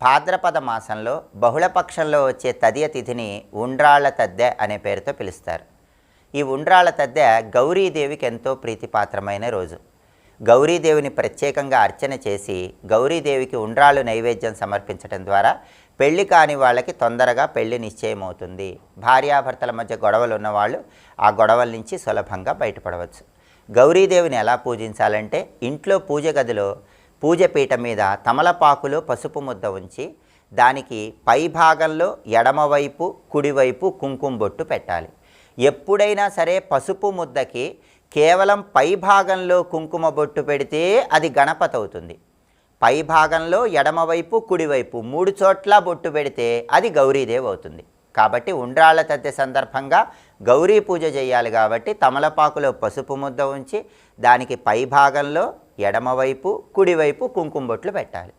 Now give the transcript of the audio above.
భాద్రపద మాసంలో బహుళపక్షంలో వచ్చే తదియ తిథిని ఉండ్రాళ్ళ తద్దె అనే పేరుతో పిలుస్తారు. ఈ ఉండ్రాళ్ళ తద్దె గౌరీదేవికి ఎంతో ప్రీతిపాత్రమైన రోజు. గౌరీదేవిని ప్రత్యేకంగా అర్చన చేసి గౌరీదేవికి ఉండ్రాళ్ళు నైవేద్యం సమర్పించడం ద్వారా పెళ్ళి కాని వాళ్ళకి తొందరగా పెళ్ళి నిశ్చయమవుతుంది. భార్యాభర్తల మధ్య గొడవలు ఉన్నవాళ్ళు ఆ గొడవల నుంచి సులభంగా బయటపడవచ్చు. గౌరీదేవిని ఎలా పూజించాలంటే ఇంట్లో పూజ గదిలో పూజపీట మీద తమలపాకులో పసుపు ముద్ద ఉంచి దానికి పై భాగంలో ఎడమవైపు కుడివైపు కుంకుమ బొట్టు పెట్టాలి. ఎప్పుడైనా సరే పసుపు ముద్దకి కేవలం పై భాగంలో కుంకుమ బొట్టు పెడితే అది గణపతి అవుతుంది. పై భాగంలో ఎడమవైపు కుడివైపు మూడు చోట్ల బొట్టు పెడితే అది గౌరీదేవి అవుతుంది. కాబట్టి ఉండ్రాళ్ళ తద్దె సందర్భంగా గౌరీ పూజ చేయాలి కాబట్టి తమలపాకులో పసుపు ముద్ద ఉంచి దానికి పై భాగంలో ఎడమవైపు కుడివైపు కుంకుమ బొట్లు పెట్టాలి.